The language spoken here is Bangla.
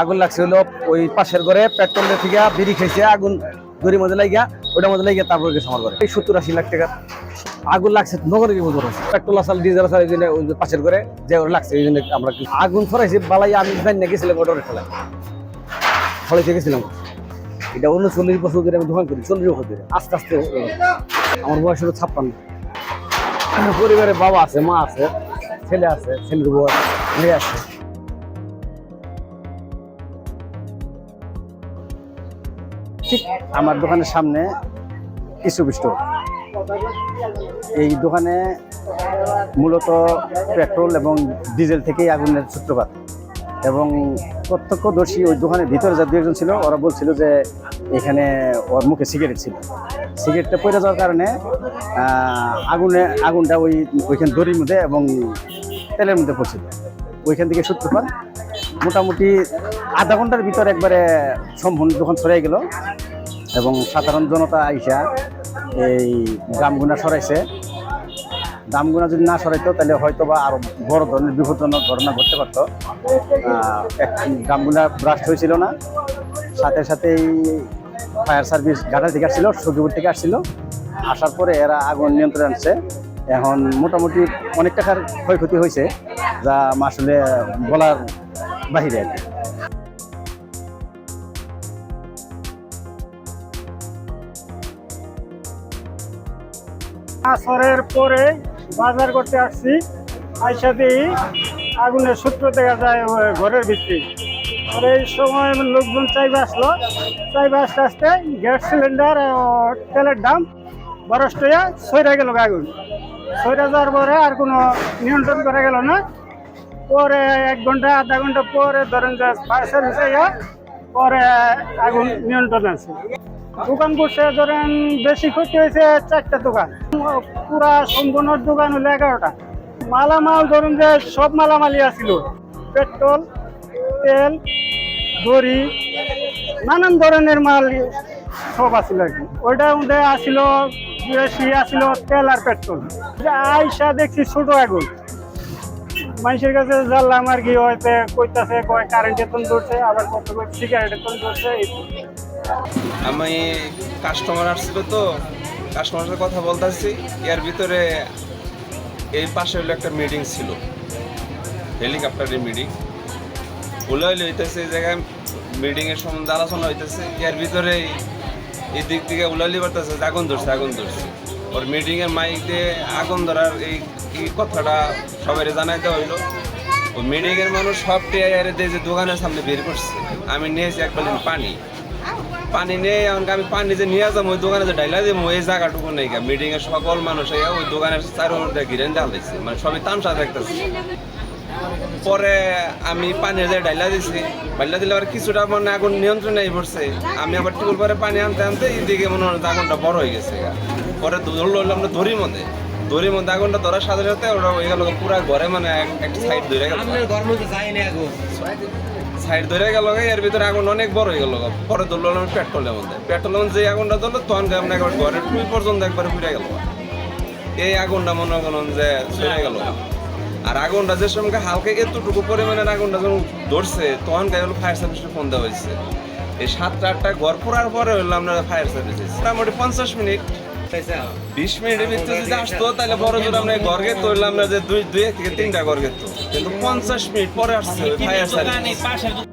আগুন লাগছে হলো ওই পাশের ঘরে, পেট্রোল থেকে বিড়ি খেয়েছে আগুন দড়ির মধ্যে লাগিয়া ওটার মধ্যে লাগিয়া তারপর গেছে আমার ঘরে। এই সত্তর আশি লাখ টাকা। আগুন লাগছে, নগরে কি পারছি পেট্রোল আসাল ডিজেল আসাল এই জন্য ওই পাশের ঘরে যে ওরা লাগছে, এই জন্য আমরা আগুন ছড়াইছি, বালাই আমি জানি না, গেছিলাম ওটা খেলা ফলাইতে গেছিলাম। এটা অন্য চল্লিশ বছর ধরে আমি দোকান করি, চল্লিশ বছর ধরে। আস্তে আস্তে, আমার বয়স হলো ছাপ্পান্ন। পরিবারে বাবা আছে, মা আছে, ছেলে আছে, ছেলের বউ আছে, মেয়ে আছে। ঠিক আমার দোকানের সামনে কিছু স্টোর। এই দোকানে মূলত পেট্রোল এবং ডিজেল থেকেই আগুনের সূত্রপাত। এবং প্রত্যক্ষদর্শী ওই দোকানের ভিতরে যা দু একজন ছিল, ওরা বলছিল যে এখানে ওর মুখে সিগারেট ছিল। সিগারেটটা পড়ে যাওয়ার কারণে আগুনে, আগুনটা ওই, ওইখানে দড়ির মধ্যে এবং তেলের মধ্যে পড়ছিল। ওইখান থেকে সূত্রপাত। মোটামুটি আধা ঘণ্টার ভিতর একবারে সম্পূর্ণ দোকান ছড়াই গেল। এবং সাধারণ জনতা আইসা এই দামগুনা সরাইছে। দামগুনা যদি না সরাইতো, তাহলে হয়তো বা আরও বড় ধরনের বিপজ্জনক ঘটনা ঘটতে পারতো। এক দামগুনা ব্রাস্ট হয়েছিল না। সাথে সাথেই ফায়ার সার্ভিস ঘাটা থেকে আসছিল সখীপুর থেকে আসছিল। আসার পরে এরা আগুন নিয়ন্ত্রণে আনছে। এখন মোটামুটি অনেক টাকার ক্ষয়ক্ষতি হয়েছে, যা আসলে বলার বাহিরে আর কি। আসরের পরে বাজার করতে আসছি। আইসা দিই আগুনের সূত্র দেখা যায় ঘরের আর এই সময় লোকজন চাইবে আসলো। চাইবে আসতে আসতে গ্যাস সিলিন্ডার তেলের দাম বরস টইয়া সইরা গেল আগুন। সইরা যাওয়ার পরে আর কোনো নিয়ন্ত্রণ করা গেল না। পরে এক ঘণ্টা, আধা ঘণ্টা পরে ধরেন যে ফায়ার সার্ভিস পরে আগুন নিয়ন্ত্রণ আছে। দোকান করছে ধরেন বেশি ক্ষতি হয়েছে চারটা দোকান। পুরা সম্পূর্ণ দোকান হলো এগারোটা। মালামাল ধরুন যে সব মালামালই আছিল। পেট্রোল, তেল, দড়ি, নানান ধরনের মাল সব আছিল আর কি। ওইটা মধ্যে আসিল বেশি আসিল তেল আর পেট্রোল। আইসা দেখছি ছোট আগুন। মানুষের কাছে জানলাম আর কি, হয়তো কইতাছে, কয় কারেন্টের তন ধরছে, আবার কত কয় সিগারেটের তন ধরছে আমি কাস্টমার আসছিল তো কাস্টমারের সাথে কথা বলতেছি, এর ভিতরে এই পাশে হলো একটা মিটিং ছিল হেলিকপ্টারের মিটিং ওলা হইলে হইতেছে, এই জায়গায় মিটিংয়ের সম্বন্ধে আলোচনা হইতেছে, এর ভিতরে এই দিক থেকে উলালি যে আগুন ধরছে আগুন ধরছে। ওর মিটিংয়ের মাইক দিয়ে আগুন ধরার এই এই কথাটা সবাই জানাইতে হইল? ওই মিটিংয়ের মানুষ সব টেয়ারে দিয়ে যে দোকানের সামনে বের করছে। আমি নিয়েছি এক বালতি পানি। পানি নিয়ে এমনকি আমি পানি যে নিয়ে যাব, ওই দোকানে যে ডাইলা দিব, এই জায়গাটুকু নেই মিটিং এর সকল মানুষ ওই দোকানের চারোটা ঘিরে ঢালাইছে মানে সবই তামসা দেখতেছে। পরে আমি পানি যে ডাইলা দিছি ডাইলা দিলে আবার কিছুটা মানে আগুন নিয়ন্ত্রণে পড়ছে। আমি আবার টিউল পরে পানি আনতে আনতে এদিকে মনে হয় আগুনটা বড় হয়ে গেছে। পরে ধরলো আমরা দড়ির মধ্যে দড়ির মধ্যে আগুনটা ধরার সাথে সাথে ওটা হয়ে গেল পুরা ঘরে মানে একটা সাইড ধরে গেল। সাইড ধরে গেল এর ভিতরে আগুন অনেক বড় হয়ে গেল পরে ধরলো আমি পেট্রোলের মধ্যে। পেট্রোলের যে আগুনটা ধরলো তখন আমরা একবার ঘরের টুই পর্যন্ত একবার ফিরে গেল। এই আগুনটা মনে করেন যে সরে গেল। আর আগুনটা যে সময় হালকা এতটুকু পরিমাণের আগুনটা যখন ধরছে তখন গায়ে হলো ফায়ার সার্ভিসে ফোন দেওয়া হয়েছে। এই সাতটা আটটা ঘর পোড়ার পরে হলো আমরা ফায়ার সার্ভিস মোটামুটি পঞ্চাশ মিনিট বিশ মিনিটের ভিতরে যদি আসতো তাহলে বড় জোর আমরা ঘর গেতো না আমরা যে দুই দুই থেকে তিনটা ঘর গেতো কিন্তু পঞ্চাশ মিনিট পরে আসছে ফায়ার সার্ভিস।